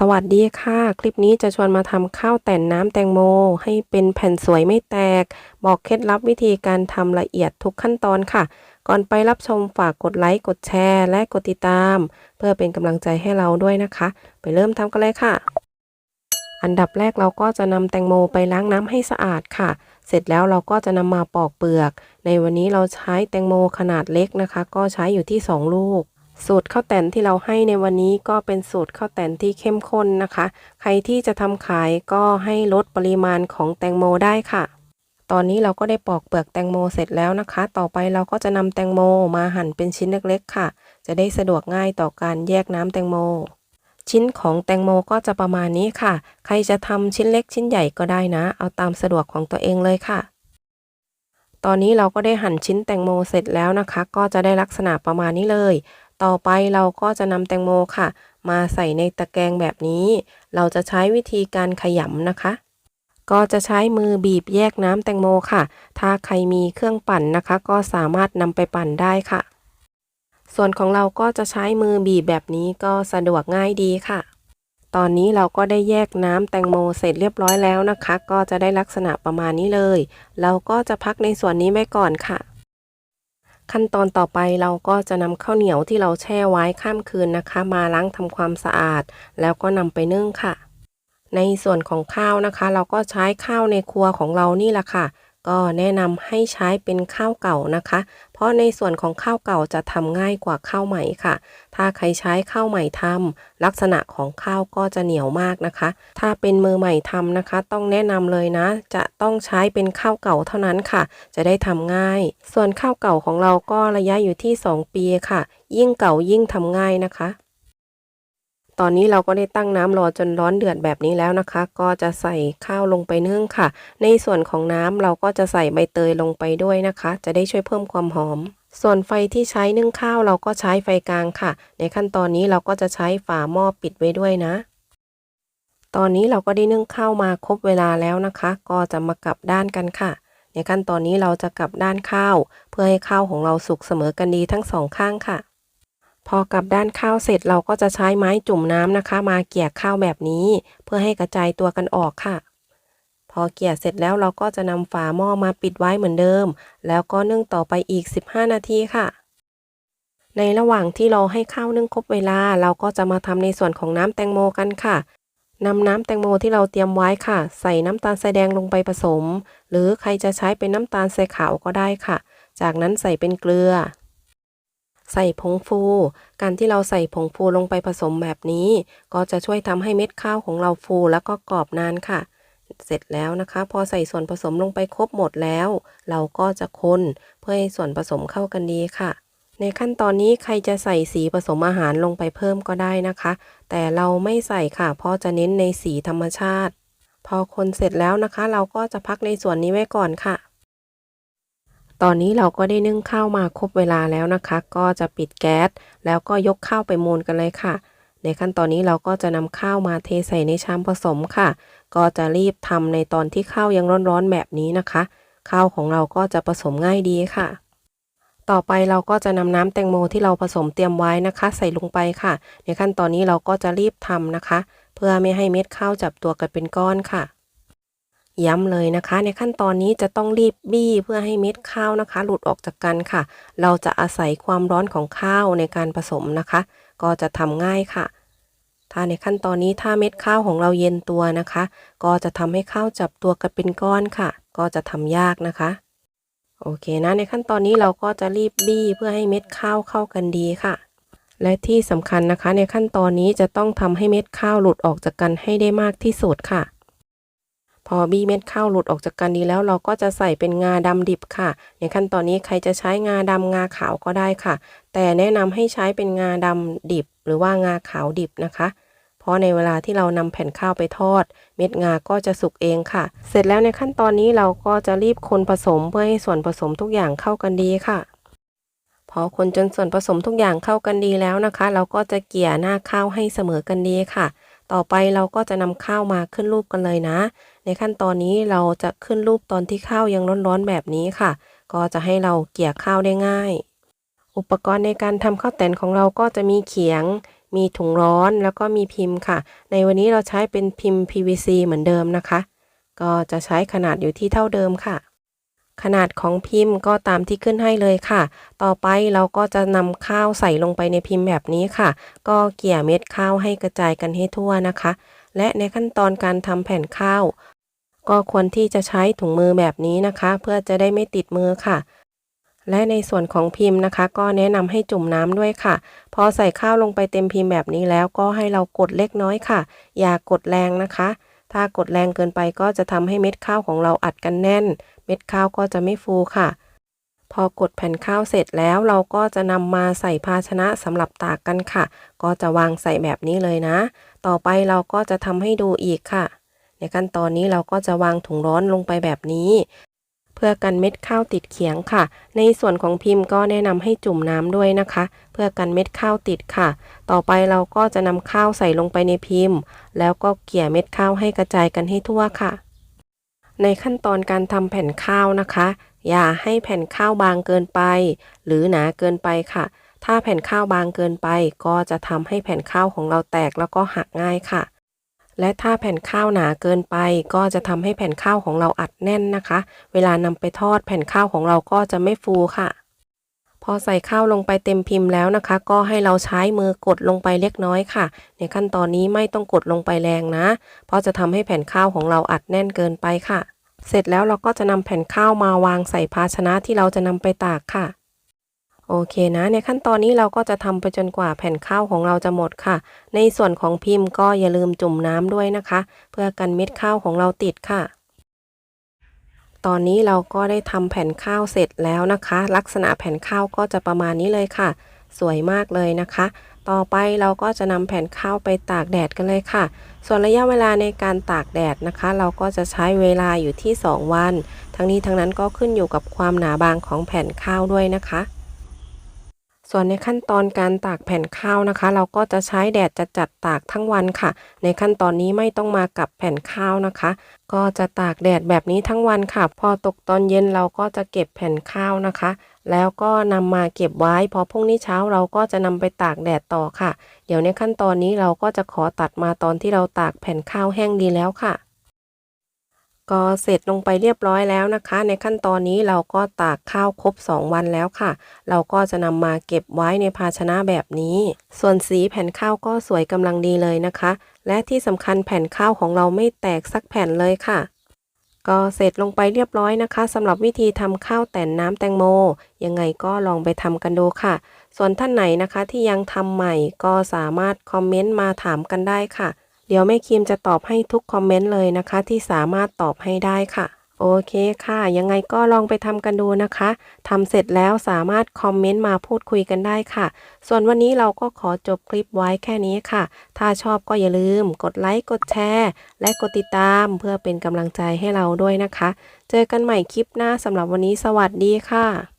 สวัสดีค่ะ คลิปนี้จะชวนมาทำข้าวแต่นน้ำแตงโม ให้เป็นแผ่นสวยไม่แตก บอกเคล็ดลับวิธีการทำละเอียดทุกขั้นตอนค่ะ ก่อนไปรับชมฝากกดไลค์ กดแชร์ และกดติดตาม เพื่อเป็นกำลังใจให้เราด้วยนะคะ ไปเริ่มทำกันเลยค่ะ อันดับแรกเราก็จะนำแตงโมไปล้างน้ำให้สะอาดค่ะ เสร็จแล้วเราก็จะนำมาปอกเปลือก ในวันนี้เราใช้แตงโมขนาดเล็กนะคะ ก็ใช้อยู่ที่ 2 ลูก สูตรข้าวแตนที่เราให้ในวันนี้ก็เป็นสูตรข้าวแตนที่เข้มข้นนะคะ ใครที่จะทำขายก็ให้ลดปริมาณของแตงโมได้ค่ะ ตอนนี้เราก็ได้ปอกเปลือกแตงโมเสร็จแล้วนะคะ ต่อไปเราก็จะนำแตงโมมาหั่นเป็นชิ้นเล็กๆค่ะ จะได้สะดวกง่ายต่อการแยกน้ำแตงโม ชิ้นของแตงโมก็จะประมาณนี้ค่ะ ใครจะทำชิ้นเล็กชิ้นใหญ่ก็ได้นะ เอาตามสะดวกของตัวเองเลยค่ะตอนนี้เราก็ได้หั่นชิ้นแตงโมเสร็จแล้วนะคะ ก็จะได้ลักษณะประมาณนี้เลย ต่อไปเราก็จะนำแตงโมค่ะ มาใส่ในตะแกรงแบบนี้ เราจะใช้วิธีการขยำนะคะ ก็จะใช้มือบีบแยกน้ำแตงโมค่ะ ถ้าใครมีเครื่องปั่นนะคะ ก็สามารถนำไปปั่นได้ค่ะ ส่วนของเราก็จะใช้มือบีบแบบนี้ก็สะดวกง่ายดีค่ะ ตอนนี้เราก็ได้แยกน้ำแตงโมเสร็จเรียบร้อยแล้วนะคะ ก็จะได้ลักษณะประมาณนี้เลย เราก็จะพักในส่วนนี้ไว้ก่อนค่ะ ขั้นตอนต่อไปเราก็จะนำข้าวเหนียวที่เราแช่ไว้ข้ามคืนนะคะ มาล้างทำความสะอาด แล้วก็นำไปนึ่งค่ะ ในส่วนของข้าวนะคะ เราก็ใช้ข้าวในครัวของเรานี่แหละค่ะ ก็แนะนำให้ใช้เป็นข้าวเก่านะคะ เพราะในส่วนของข้าวเก่าจะทำง่ายกว่าข้าวใหม่ค่ะ ถ้าใครใช้ข้าวใหม่ทำลักษณะของข้าวก็จะเหนียวมากนะคะ ถ้าเป็นมือใหม่ทำนะคะ ต้องแนะนำเลยนะ จะต้องใช้เป็นข้าวเก่าเท่านั้นค่ะ จะได้ทำง่าย ส่วนข้าวเก่าของเราก็ระยะอยู่ที่ 2 ปีค่ะ ยิ่งเก่ายิ่งทำง่ายนะคะ ตอนนี้เราก็ได้ตั้งน้ำรอจนร้อนเดือดแบบนี้แล้วนะคะ ก็จะใส่ข้าวลงไปนึ่งค่ะ ในส่วนของน้ำเราก็จะใส่ใบเตยลงไปด้วยนะคะ จะได้ช่วยเพิ่มความหอม ส่วนไฟที่ใช้นึ่งข้าวเราก็ใช้ไฟกลางค่ะ ในขั้นตอนนี้เราก็จะใช้ฝาหม้อปิดไว้ด้วยนะ ตอนนี้เราก็ได้นึ่งข้าวมาครบเวลาแล้วนะคะ ก็จะมากลับด้านกันค่ะ ในขั้นตอนนี้เราจะกลับด้านข้าว เพื่อให้ข้าวของเราสุกเสมอกันดีทั้งสองข้างค่ะ พอกลับด้านข้าวเสร็จเราก็จะใช้ไม้จุ่มน้ำนะคะ มาเกี่ยข้าวแบบนี้ เพื่อให้กระจายตัวกันออกค่ะ พอเกี่ยเสร็จแล้วเราก็จะนำฝาหม้อมาปิดไว้เหมือนเดิม แล้วก็นึ่งต่อไปอีก 15 นาทีค่ะ ในระหว่างที่เราให้ข้าวนึ่งครบเวลา เราก็จะมาทำในส่วนของน้ำแตงโมกันค่ะนำน้ำแตงโมที่เราเตรียมไว้ค่ะ ใส่น้ำตาลทรายแดงลงไปผสม หรือใครจะใช้เป็นน้ำตาลทรายขาวก็ได้ค่ะ จากนั้นใส่เป็นเกลือ ใส่ผงฟู การที่เราใส่ผงฟูลงไปผสมแบบนี้ ก็จะช่วยทำให้เม็ดข้าวของเราฟูแล้วก็กรอบนานค่ะ เสร็จแล้วนะคะ พอใส่ส่วนผสมลงไปครบหมดแล้ว เราก็จะคนเพื่อให้ส่วนผสมเข้ากันดีค่ะ ในขั้นตอนนี้ใครจะใส่สีผสมอาหารลงไปเพิ่มก็ได้นะคะ แต่เราไม่ใส่ค่ะ เพราะจะเน้นในสีธรรมชาติ พอคนเสร็จแล้วนะคะ เราก็จะพักในส่วนนี้ไว้ก่อนค่ะ ตอนนี้เราก็ได้นึ่งข้าวมาครบเวลาแล้วนะคะ ก็จะปิดแก๊สแล้วก็ยกข้าวไปมูนกันเลยค่ะ ในขั้นตอนนี้เราก็จะนำข้าวมาเทใส่ในชามผสมค่ะ ก็จะรีบทำในตอนที่ข้าวยังร้อนๆแบบนี้นะคะ ข้าวของเราก็จะผสมง่ายดีค่ะต่อไปเราก็จะนำน้ำแตงโมที่เราผสมเตรียมไว้นะคะ ใส่ลงไปค่ะ ในขั้นตอนนี้เราก็จะรีบทำนะคะ เพื่อไม่ให้เม็ดข้าวจับตัวกันเป็นก้อนค่ะ ย้ำเลยนะคะ ในขั้นตอนนี้จะต้องรีบบี้เพื่อให้เม็ดข้าวนะคะ หลุดออกจากกันค่ะ เราจะอาศัยความร้อนของข้าวในการผสมนะคะ ก็จะทำง่ายค่ะ ถ้าในขั้นตอนนี้ถ้าเม็ดข้าวของเราเย็นตัวนะคะ ก็จะทำให้ข้าวจับตัวกันเป็นก้อนค่ะ ก็จะทำยากนะคะโอเคนะในขั้นตอนนี้เราก็จะรีบบี้เพื่อให้เม็ดข้าวเข้ากันดีค่ะ และที่สำคัญนะคะ ในขั้นตอนนี้จะต้องทำให้เม็ดข้าวหลุดออกจากกันให้ได้มากที่สุดค่ะ พอบี้เม็ดข้าวหลุดออกจากกันดีแล้วเราก็จะใส่เป็นงาดำดิบค่ะในขั้นตอนนี้ใครจะใช้งาดำงาขาวก็ได้ค่ะ แต่แนะนำให้ใช้เป็นงาดำดิบ หรือว่างาขาวดิบนะคะ เพราะในเวลาที่เรานำแผ่นข้าวไปทอด เม็ดงาก็จะสุกเองค่ะ เสร็จแล้วในขั้นตอนนี้เราก็จะรีบคนผสมเพื่อให้ส่วนผสมทุกอย่างเข้ากันดีค่ะพอคนจนส่วนผสมทุกอย่างเข้ากันดีแล้วนะคะ เราก็จะเกี่ยหน้าข้าวให้เสมอกันดีค่ะ ต่อไปเราก็จะนำข้าวมาขึ้นรูปกันเลยนะ ในขั้นตอนนี้เราจะขึ้นรูปตอนที่ข้าวยังร้อนๆแบบนี้ค่ะ ก็จะให้เราเกี่ยข้าวได้ง่าย อุปกรณ์ในการทำข้าวแตนของเราก็จะมีเขียง มีถุงร้อนแล้วก็มีพิมพ์ค่ะ ในวันนี้เราใช้เป็นพิมพ์ PVC เหมือนเดิมนะคะ ก็จะใช้ขนาดอยู่ที่เท่าเดิมค่ะ ขนาดของพิมพ์ก็ตามที่ขึ้นให้เลยค่ะ ต่อไปเราก็จะนำข้าวใส่ลงไปในพิมพ์แบบนี้ค่ะ ก็เกี่ยเม็ดข้าวให้กระจายกันให้ทั่วนะคะ และในขั้นตอนการทำแผ่นข้าว ก็ควรที่จะใช้ถุงมือแบบนี้นะคะ เพื่อจะได้ไม่ติดมือค่ะ และในส่วนของพิมพ์นะคะ ก็แนะนำให้จุ่มน้ำด้วยค่ะ พอใส่ข้าวลงไปเต็มพิมพ์แบบนี้แล้วก็ให้เรากดเล็กน้อยค่ะ อย่ากดแรงนะคะ ถ้ากดแรงเกินไปก็จะทำให้เม็ดข้าวของเราอัดกันแน่น เม็ดข้าวก็จะไม่ฟูค่ะ พอกดแผ่นข้าวเสร็จแล้วเราก็จะนำมาใส่ภาชนะสำหรับตากกันค่ะ ก็จะวางใส่แบบนี้เลยนะ ต่อไปเราก็จะทำให้ดูอีกค่ะ ในขั้นตอนนี้เราก็จะวางถุงร้อนลงไปแบบนี้ เพื่อกันเม็ดข้าวติดเขียงค่ะ ในส่วนของพิมพ์ก็แนะนำให้จุ่มน้ำด้วยนะคะ เพื่อกันเม็ดข้าวติดค่ะ ต่อไปเราก็จะนำข้าวใส่ลงไปในพิมพ์ แล้วก็เกี่ยเม็ดข้าวให้กระจายกันให้ทั่วค่ะ ในขั้นตอนการทำแผ่นข้าวนะคะ อย่าให้แผ่นข้าวบางเกินไป หรือหนาเกินไปค่ะ ถ้าแผ่นข้าวบางเกินไป ก็จะทำให้แผ่นข้าวของเราแตกแล้วก็หักง่ายค่ะ และถ้าแผ่นข้าวหนาเกินไปก็จะทำให้แผ่นข้าวของเราอัดแน่นนะคะ เวลานำไปทอดแผ่นข้าวของเราก็จะไม่ฟูค่ะ พอใส่ข้าวลงไปเต็มพิมพ์แล้วนะคะ ก็ให้เราใช้มือกดลงไปเล็กน้อยค่ะ ในขั้นตอนนี้ไม่ต้องกดลงไปแรงนะ เพราะจะทำให้แผ่นข้าวของเราอัดแน่นเกินไปค่ะ เสร็จแล้วเราก็จะนำแผ่นข้าวมาวางใส่ภาชนะที่เราจะนำไปตากค่ะ โอเคนะ ในขั้นตอนนี้เราก็จะทำไปจนกว่าแผ่นข้าวของเราจะหมดค่ะ ในส่วนของพิมพ์ก็อย่าลืมจุ่มน้ำด้วยนะคะ เพื่อกันเม็ดข้าวของเราติดค่ะ ตอนนี้เราก็ได้ทำแผ่นข้าวเสร็จแล้วนะคะ ลักษณะแผ่นข้าวก็จะประมาณนี้เลยค่ะ สวยมากเลยนะคะ ต่อไปเราก็จะนำแผ่นข้าวไปตากแดดกันเลยค่ะ ส่วนระยะเวลาในการตากแดดนะคะ เราก็จะใช้เวลาอยู่ที่ 2 วัน ทั้งนี้ทั้งนั้นก็ขึ้นอยู่กับความหนาบางของแผ่นข้าวด้วยนะคะ ส่วนในขั้นตอนการตากแผ่นข้าวนะคะ เราก็จะใช้แดดจัดจัดตากทั้งวันค่ะ ในขั้นตอนนี้ไม่ต้องมากับแผ่นข้าวนะคะ ก็จะตากแดดแบบนี้ทั้งวันค่ะ พอตกตอนเย็นเราก็จะเก็บแผ่นข้าวนะคะ แล้วก็นำมาเก็บไว้ พอพรุ่งนี้เช้าเราก็จะนำไปตากแดดต่อค่ะ เดี๋ยวในขั้นตอนนี้เราก็จะขอตัดมาตอนที่เราตากแผ่นข้าวแห้งดีแล้วค่ะ ก็เสร็จลงไปเรียบร้อยแล้วนะคะ ในขั้นตอนนี้เราก็ตากข้าวครบ 2 วันแล้วค่ะ เราก็จะนำมาเก็บไว้ในภาชนะแบบนี้ ส่วนสีแผ่นข้าวก็สวยกำลังดีเลยนะคะ และที่สำคัญแผ่นข้าวของเราไม่แตกสักแผ่นเลยค่ะ ก็เสร็จลงไปเรียบร้อยนะคะสำหรับวิธีทำข้าวแต่นน้ำแตงโม ยังไงก็ลองไปทำกันดูค่ะ ส่วนท่านไหนนะคะที่ยังทำใหม่ก็สามารถคอมเมนต์มาถามกันได้ค่ะ เดี๋ยวแม่คิมจะตอบให้ทุกคอมเมนต์เลยนะคะ ที่สามารถตอบให้ได้ค่ะโอเคค่ะ ยังไงก็ลองไปทำกันดูนะคะทำเสร็จแล้วสามารถคอมเมนต์มาพูดคุยกันได้ค่ะ ส่วนวันนี้เราก็ขอจบคลิปไว้แค่นี้ค่ะ ถ้าชอบก็อย่าลืม กดไลค์กดแชร์ และกดติดตามเพื่อเป็นกำลังใจให้เราด้วยนะคะ เจอกันใหม่คลิปหน้าสำหรับวันนี้สวัสดีค่ะ